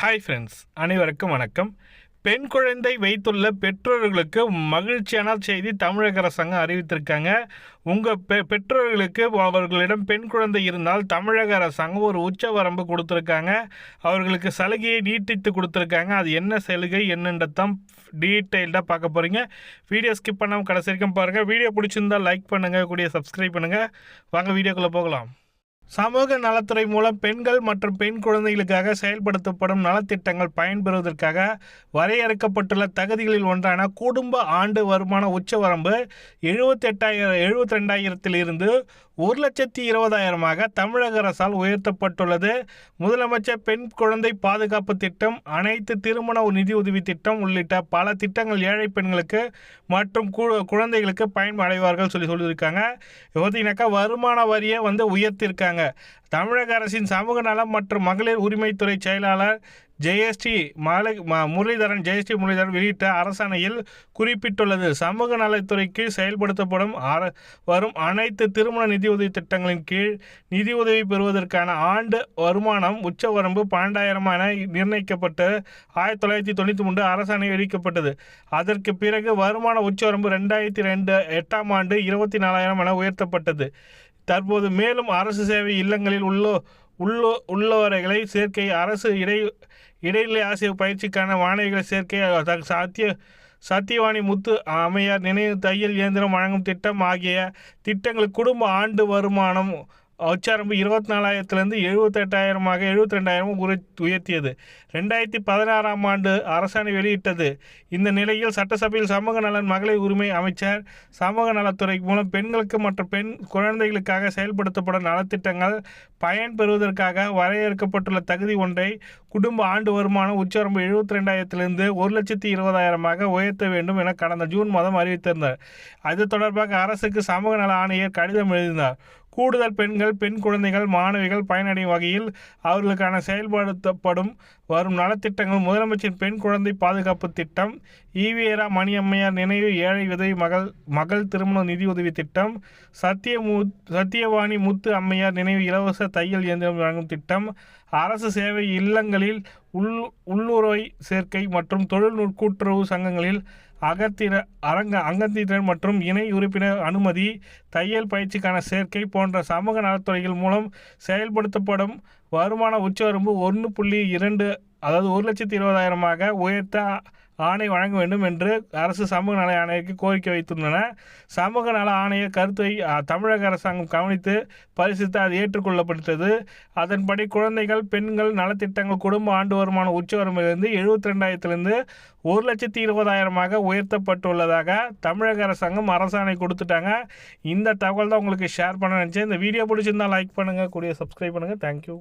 Hi friends அனைவருக்கும் வணக்கம். பெண் குழந்தை வைத்துள்ள பெற்றோர்களுக்கு மகிழ்ச்சியான செய்தி தமிழக அரசாங்கம் அறிவித்திருக்காங்க. உங்கள் பெ பெற்றோர்களுக்கு அவர்களிடம் பெண் குழந்தை இருந்தால் தமிழக அரசாங்கம் ஒரு உச்ச வரம்பு கொடுத்துருக்காங்க. அவர்களுக்கு சலுகையை நீட்டித்து கொடுத்துருக்காங்க. அது என்ன சலுகை என்னன்றதான் டீட்டெயில்டாக பார்க்க போகிறீங்க வீடியோ ஸ்கிப் பண்ணாமல் கடைசி வரைக்கும் பாருங்கள் வீடியோ பிடிச்சிருந்தால் லைக் பண்ணுங்கள் கூடிய சப்ஸ்கிரைப் பண்ணுங்கள் வாங்க வீடியோக்குள்ளே போகலாம். சமூக நலத்துறை மூலம் பெண்கள் மற்றும் பெண் குழந்தைகளுக்காக செயல்படுத்தப்படும் நலத்திட்டங்கள் பயன்பெறுவதற்காக வரையறுக்கப்பட்டுள்ள தகுதிகளில் ஒன்றான குடும்ப ஆண்டு வருமான உச்சவரம்பு எழுபத்தெட்டாயிரம் எழுபத்தி ரெண்டாயிரத்திலிருந்து ஒரு லட்சத்தி இருபதாயிரமாக தமிழக அரசால் உயர்த்தப்பட்டுள்ளது. முதலமைச்சர் பெண் குழந்தை பாதுகாப்பு திட்டம் அனைத்து திருமண நிதியுதவி திட்டம் உள்ளிட்ட பல திட்டங்கள் ஏழை பெண்களுக்கு மற்றும் குழந்தைகளுக்கு பயன் அடைவார்கள் சொல்லி சொல்லியிருக்காங்க. பார்த்தீங்கன்னாக்கா வருமான வரியை வந்து உயர்த்தியிருக்காங்க. தமிழக அரசின் சமூக நலம் மற்றும் மகளிர் உரிமைத்துறை செயலாளர் ஜெயஸ்ரீ மாலை முரளிதரன் ஜெயஸ்ரீ முரளிதரன் வெளியிட்ட அரசாணையில் குறிப்பிட்டுள்ளது. சமூக நலத்துறை கீழ் செயல்படுத்தப்படும் அர வரும் அனைத்து திருமண நிதியுதவி திட்டங்களின் கீழ் நிதியுதவி பெறுவதற்கான ஆண்டு வருமானம் உச்சவரம்பு பன்னெண்டாயிரம் என நிர்ணயிக்கப்பட்டு ஆயிரத்தி தொள்ளாயிரத்தி தொண்ணூற்றி மூன்று அரசாணை வெளியிடப்பட்டது. அதற்கு பிறகு வருமான உச்சவரம்பு ரெண்டாயிரத்தி ரெண்டு எட்டாம் ஆண்டு இருபத்தி நாலாயிரம் என உயர்த்தப்பட்டது. தற்போது மேலும் அரசு சேவை இல்லங்களில் உள்ளோ உள்ளோ உள்ளவர்களை சேர்க்கை அரசு இடை இடைநிலை ஆசிரியர் பயிற்சிக்கான மாணவிகள் சேர்க்கை த- சாத்திய சத்தியவாணி முத்து அமையார் நினைவு தையல் இயந்திரம் வழங்கும் திட்டம் ஆகிய திட்டங்கள் குடும்ப ஆண்டு வருமானம் உச்சாரம்பு இருபத்தி நாலாயிரத்துலேருந்து எழுபத்தெட்டாயிரமாக எழுபத்தி ரெண்டாயிரம் உயர்த்தியது. ரெண்டாயிரத்தி பதினாறாம் ஆண்டு அரசாணை வெளியிட்டது. இந்த நிலையில் சட்டசபையில் சமூக நலன் மகளிர் உரிமை அமைச்சர் சமூக நலத்துறை மூலம் பெண்களுக்கு மற்றும் பெண் குழந்தைகளுக்காக செயல்படுத்தப்படும் நலத்திட்டங்கள் பயன் பெறுவதற்காக வரையறுக்கப்பட்டுள்ள தகுதி ஒன்றை குடும்ப ஆண்டு வருமானம் உச்சவரம்பு எழுபத்தி ரெண்டாயிரத்திலிருந்து ஒரு லட்சத்தி இருபதாயிரமாக உயர்த்த வேண்டும் என கடந்த ஜூன் மாதம் அறிவித்திருந்தார். அது தொடர்பாக அரசுக்கு சமூக நல ஆணையர் கடிதம் எழுதினார். கூடுதல் பெண்கள் பெண் குழந்தைகள் மாணவிகள் பயனடையும் வகையில் அவர்களுக்கான செயல்படுத்தப்படும் வரும் நலத்திட்டங்கள். முதலமைச்சர் பெண் குழந்தை பாதுகாப்பு திட்டம் ஈவேரா மணியம்மையார் நினைவு ஏழை உதவி மகள் மகள் திருமண நிதியுதவி திட்டம் சத்தியமூ சத்தியவாணி முத்து அம்மையார் நினைவு இலவச தையல் இயந்திரம் வழங்கும் திட்டம் அரசு சேவை இல்லங்களில் உள் உள்ளுறை சேர்க்கை மற்றும் தொழில்நுட்ப கூட்டுறவு சங்கங்களில் அகத்திர அரங்க அங்கத்தினர் மற்றும் இணை உறுப்பினர் அனுமதி தையல் பயிற்சிக்கான சேர்க்கை போன்ற சமூக நலத்துறைகள் மூலம் செயல்படுத்தப்படும் வருமான உச்சவரம்பு ஒன்று புள்ளி இரண்டு அதாவது ஒரு லட்சத்தி இருபதாயிரமாக உயர்த்த ஆணை வழங்க வேண்டும் என்று அரசு சமூக நல ஆணையருக்கு கோரிக்கை வைத்துள்ளன. சமூக நல ஆணைய கருத்தை தமிழக அரசாங்கம் கவனித்து பரிசித்து அது ஏற்றுக்கொள்ளப்பட்டது. அதன்படி குழந்தைகள் பெண்கள் நலத்திட்டங்கள் குடும்ப ஆண்டு வருமான உச்சவரம்பிலிருந்து எழுபத்தி ரெண்டாயிரத்திலிருந்து ஒரு லட்சத்தி இருபதாயிரமாக உயர்த்தப்பட்டுள்ளதாக தமிழக அரசாங்கம் அரசாணை கொடுத்துட்டாங்க. இந்த தகவல் தான் உங்களுக்கு ஷேர் பண்ண நினச்சேன். இந்த வீடியோ பிடிச்சிருந்தால் லைக் பண்ணுங்கள் கூடிய சப்ஸ்கிரைப் பண்ணுங்கள் தேங்க்யூ